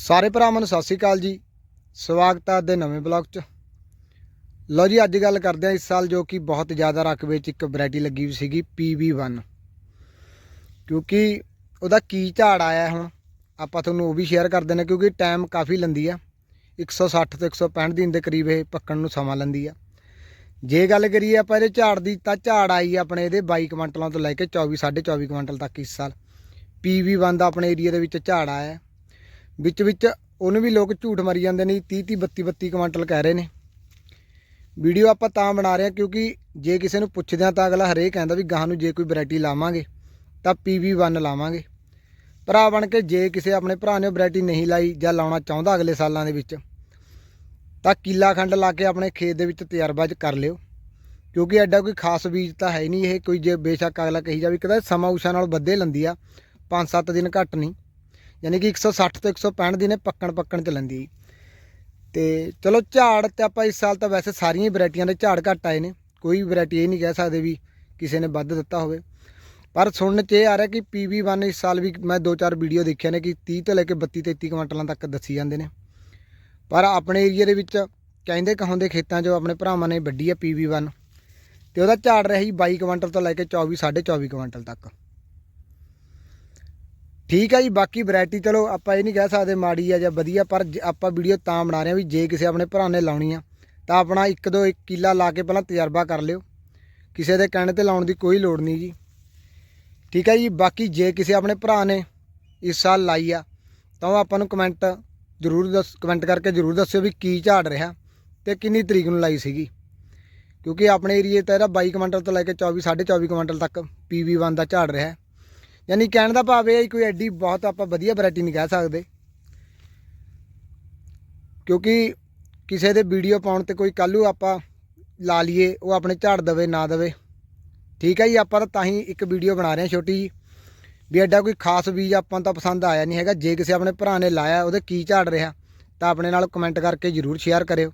ਸਾਰੇ ਭਰਾਵਾਂ ਨੂੰ ਸਤਿ ਸ੍ਰੀ ਅਕਾਲ ਜੀ। ਸਵਾਗਤ ਹੈ ਦੇ ਨਵੇਂ ਬਲੌਗ 'ਚ। ਲਓ ਜੀ, ਅੱਜ ਗੱਲ ਕਰਦੇ ਹਾਂ ਇਸ ਸਾਲ ਜੋ ਕਿ ਬਹੁਤ ਜ਼ਿਆਦਾ ਰਕਬੇ 'ਚ ਇੱਕ ਵੈਰਾਈਟੀ ਲੱਗੀ ਹੋਈ ਸੀਗੀ PV1 ਕਿਉਂਕਿ ਉਹਦਾ ਕੀ ਝਾੜ ਆਇਆ ਹੁਣ, ਆਪਾਂ ਤੁਹਾਨੂੰ ਉਹ ਵੀ ਸ਼ੇਅਰ ਕਰ ਦਿੰਦੇ ਹਾਂ, ਕਿਉਂਕਿ ਟਾਈਮ ਕਾਫੀ ਲੰਦੀ ਆ। 160 ਤੋਂ 165 ਦਿਨ ਦੇ ਕਰੀਬ ਇਹ ਪੱਕਣ ਨੂੰ ਸਮਾਂ ਲੰਦੀ ਆ। ਜੇ ਗੱਲ ਕਰੀਏ ਆਪਾਂ ਇਹਦੇ ਝਾੜ ਦੀ, ਤਾਂ ਝਾੜ ਆਈ ਆਪਣੇ ਇਹਦੇ 22 ਕੁਇੰਟਲਾਂ ਤੋਂ ਲੈ ਕੇ 24 24.5 ਕੁਇੰਟਲ ਤੱਕ ਇਸ ਸਾਲ। PV1 ਦਾ ਆਪਣੇ ਏਰੀਆ ਦੇ ਵਿੱਚ ਝਾੜ ਆਇਆ। ਵਿੱਚ ਵਿੱਚ ਉਹਨੂੰ ਵੀ ਲੋਕ ਝੂਠ ਮਾਰੀ ਜਾਂਦੇ ਨੇ 30 30 32 32 ਕੁਇੰਟਲ ਕਹਿ ਰਹੇ ਨੇ। ਵੀਡੀਓ ਆਪਾਂ ਤਾਂ ਬਣਾ ਰਹੇ ਹਾਂ ਕਿਉਂਕਿ ਜੇ ਕਿਸੇ ਨੂੰ ਪੁੱਛਦੇ ਆ ਤਾਂ ਅਗਲਾ ਹਰੇਕ ਕਹਿੰਦਾ ਵੀ ਗਾਹਾਂ ਨੂੰ ਜੇ ਕੋਈ ਵੈਰਾਈਟੀ ਲਾਵਾਂਗੇ, ਤਾਂ PV1 ਲਾਵਾਂਗੇ। ਭਰਾ ਬਣ ਕੇ ਜੇ ਕਿਸੇ ਆਪਣੇ ਭਰਾ ਨੇ ਵੈਰਾਈਟੀ ਨਹੀਂ ਲਾਈ ਜਾਂ ਲਾਉਣਾ ਚਾਹੁੰਦਾ ਅਗਲੇ ਸਾਲਾਂ ਦੇ ਵਿੱਚ, ਤਾਂ ਕਿੱਲਾ ਖੰਡ ਲਾ ਕੇ ਆਪਣੇ ਖੇਤ ਦੇ ਵਿੱਚ ਤਜਰਬਾ ਕਰ ਲਿਓ। ਕਿਉਂਕਿ ਐਡਾ ਕੋਈ ਖਾਸ ਬੀਜ ਤਾਂ ਹੈ ਨਹੀਂ ਇਹ, ਕੋਈ ਜੇ ਬੇਸ਼ੱਕ ਅਗਲਾ ਕਹੀ ਜਾਵੇ ਕਿਦਾ ਸਮਾਂ ਉਸ਼ਾ ਨਾਲ ਵੱਧੇ ਲੰਦੀ ਆ 5-7 ਦਿਨ ਘੱਟ ਨਹੀਂ। ਯਾਨੀ ਕਿ 160 ਤੋਂ 165 ਦਿਨੇ ਪੱਕਣ ਪੱਕਣ ਚ ਲੈਂਦੀ। ਤੇ ਚਲੋ ਝਾੜ ਤੇ ਆਪਾਂ ਇਸ ਸਾਲ ਤਾਂ ਵੈਸੇ ਸਾਰੀਆਂ ਹੀ ਵੈਰਾਈਟੀਆਂ ਦੇ ਝਾੜ ਘੱਟ ਆਏ ਨੇ। ਕੋਈ ਵੈਰਾਈਟੀ ਇਹ ਨਹੀਂ ਕਹਿ ਸਕਦੇ ਵੀ ਕਿਸੇ ਨੇ ਵੱਧ ਦਿੱਤਾ ਹੋਵੇ। ਪਰ ਸੁਣਨ ਚ ਇਹ ਆ ਰਿਹਾ ਕਿ PV1 ਇਸ ਸਾਲ ਵੀ ਮੈਂ ਦੋ ਚਾਰ ਵੀਡੀਓ ਦੇਖਿਆ ਨੇ ਕਿ 30 ਤੋਂ ਲੈ ਕੇ 32 33 ਕੁਇੰਟਲਾਂ ਤੱਕ ਦੱਸੀ ਜਾਂਦੇ ਨੇ। ਪਰ ਆਪਣੇ ਏਰੀਆ ਦੇ ਵਿੱਚ ਕਹਿੰਦੇ ਕਹਾਉਂਦੇ ਖੇਤਾਂ 'ਚੋਂ ਆਪਣੇ ਭਰਾਵਾਂ ਨੇ ਵੱਡੀ ਆ PV1 ਤੇ ਉਹਦਾ ਝਾੜ ਰਿਹਾ ਜੀ 22 ਕੁਇੰਟਲ ਤੋਂ ਲੈ ਕੇ 24 24.5 ਕੁਇੰਟਲ ਤੱਕ। ਠੀਕ ਹੈ ਜੀ, ਬਾਕੀ ਵੈਰਾਈਟੀ ਚਲੋ ਆਪਾਂ ਇਹ ਨਹੀਂ ਕਹਿ ਸਕਦੇ ਮਾੜੀ ਆ ਜਾਂ ਵਧੀਆ, ਪਰ ਜ- ਆਪਾਂ ਵੀਡੀਓ ਤਾਂ ਬਣਾ ਰਹੇ ਹਾਂ ਵੀ ਜੇ ਕਿਸੇ ਆਪਣੇ ਭਰਾ ਨੇ ਲਾਉਣੀ ਆ, ਤਾਂ ਆਪਣਾ ਇੱਕ ਦੋ ਇੱਕ ਕਿੱਲਾ ਲਾ ਕੇ ਪਹਿਲਾਂ ਤਜਰਬਾ ਕਰ ਲਿਓ। ਕਿਸੇ ਦੇ ਕਹਿਣੇ ਤੇ ਲਾਉਣ ਦੀ ਕੋਈ ਲੋੜ ਨਹੀਂ ਜੀ। ਠੀਕ ਹੈ ਜੀ, ਬਾਕੀ ਜੇ ਕਿਸੇ ਆਪਣੇ ਭਰਾ ਨੇ ਇਸ ਸਾਲ ਲਾਈ ਆ, ਤਾਂ ਉਹ ਆਪਾਂ ਨੂੰ ਕਮੈਂਟ ਜ਼ਰੂਰ ਦੱਸ ਕਮੈਂਟ ਕਰਕੇ ਜ਼ਰੂਰ ਦੱਸਿਓ ਵੀ ਕੀ ਝਾੜ ਰਿਹਾ ਤੇ ਕਿੰਨੀ ਤਰੀਕ ਨੂੰ ਲਾਈ ਸੀਗੀ। ਕਿਉਂਕਿ ਆਪਣੇ ਏਰੀਏ ਤਾਂ ਇਹਦਾ 22 ਕੁਇੰਟਲ ਤੋਂ ਲੈ ਕੇ 24 24.5 ਕੁਇੰਟਲ ਤੱਕ PV1 ਦਾ ਝਾੜ ਰਿਹਾ। ਯਾਨੀ ਕਹਿਣ ਦਾ ਭਾਵ ਇਹ ਹੈ ਕੋਈ ਐਡੀ ਬਹੁਤ ਆਪਾਂ ਵਧੀਆ ਵੈਰਾਈਟੀ ਨਹੀਂ ਕਹਿ ਸਕਦੇ। ਕਿਉਂਕਿ ਕਿਸੇ ਦੇ ਵੀਡੀਓ ਪਾਉਣ ਤੇ ਕੋਈ ਕੱਲੂ ਆਪਾਂ ਲਾ ਲਈਏ, ਉਹ ਆਪਣੇ ਝਾੜ ਦਵੇ, ਨਾ ਦਵੇ। ਠੀਕ ਹੈ ਜੀ, ਆਪਾਂ ਤਾਂ ਹੀ ਇੱਕ ਵੀਡੀਓ ਬਣਾ ਰਹੇ ਹਾਂ ਛੋਟੀ ਜੀ ਵੀ ਐਡਾ ਕੋਈ ਖਾਸ ਬੀਜ ਆਪਾਂ ਤਾਂ ਪਸੰਦ ਆਇਆ ਨਹੀਂ ਹੈਗਾ। ਜੇ ਕਿਸੇ ਆਪਣੇ ਭਰਾ ਨੇ ਲਾਇਆ, ਉਹਦੇ ਕੀ ਝਾੜ ਰਿਹਾ, ਤਾਂ ਆਪਣੇ ਨਾਲ ਕਮੈਂਟ ਕਰਕੇ ਜਰੂਰ ਸ਼ੇਅਰ ਕਰਿਓ।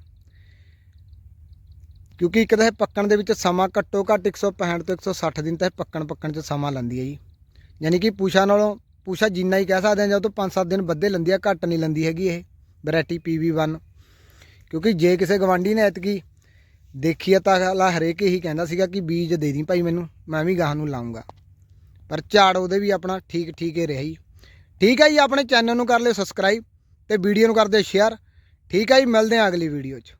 ਕਿਉਂਕਿ ਇੱਕ ਤਾਂ ਇਹ ਪੱਕਣ ਦੇ ਵਿੱਚ ਸਮਾਂ ਘੱਟੋ ਘੱਟ 165 ਤੋਂ 160 ਦਿਨ ਤਾਂ ਇਹ ਪੱਕਣ ਪੱਕਣ 'ਚ ਸਮਾਂ ਲੈਂਦੀ ਹੈ ਜੀ। ਯਾਨੀ ਕਿ ਪੂਸ਼ਾ ਨਾਲੋਂ ਪੂਸ਼ਾ ਜਿੰਨਾ ਹੀ ਕਹਿ ਸਕਦੇ ਹਾਂ, ਜਾਂ ਉਹ ਤੋਂ 5-7 ਦਿਨ ਵੱਧੇ ਲੈਂਦੀ ਆ, ਘੱਟ ਨਹੀਂ ਲੈਂਦੀ ਹੈਗੀ ਇਹ ਵੈਰਾਈਟੀ PV1 ਕਿਉਂਕਿ ਜੇ ਕਿਸੇ ਗਵਾਂਢੀ ਨੇ ਐਤਕੀ ਦੇਖੀ ਆ ਤਾਂ ਅਗਲਾ ਹਰੇਕ ਹੀ ਕਹਿੰਦਾ ਸੀਗਾ ਕਿ ਬੀਜ ਦੇ ਦੀ ਭਾਈ ਮੈਨੂੰ, ਮੈਂ ਵੀ ਗਾਹ ਨੂੰ ਲਾਉਂਗਾ ਪਰ ਝਾੜ ਉਹਦੇ ਵੀ ਆਪਣਾ ਠੀਕ ਠੀਕ ਹੀ ਰਿਹਾ ਜੀ ਠੀਕ ਹੈ ਜੀ, ਆਪਣੇ ਚੈਨਲ ਨੂੰ ਕਰ ਲਿਓ ਸਬਸਕ੍ਰਾਈਬ ਤੇ ਵੀਡੀਓ ਨੂੰ ਕਰ ਦਿਓ ਸ਼ੇਅਰ ਠੀਕ ਹੈ ਜੀ, ਮਿਲਦੇ ਹਾਂ ਅਗਲੀ ਵੀਡੀਓ 'ਚ।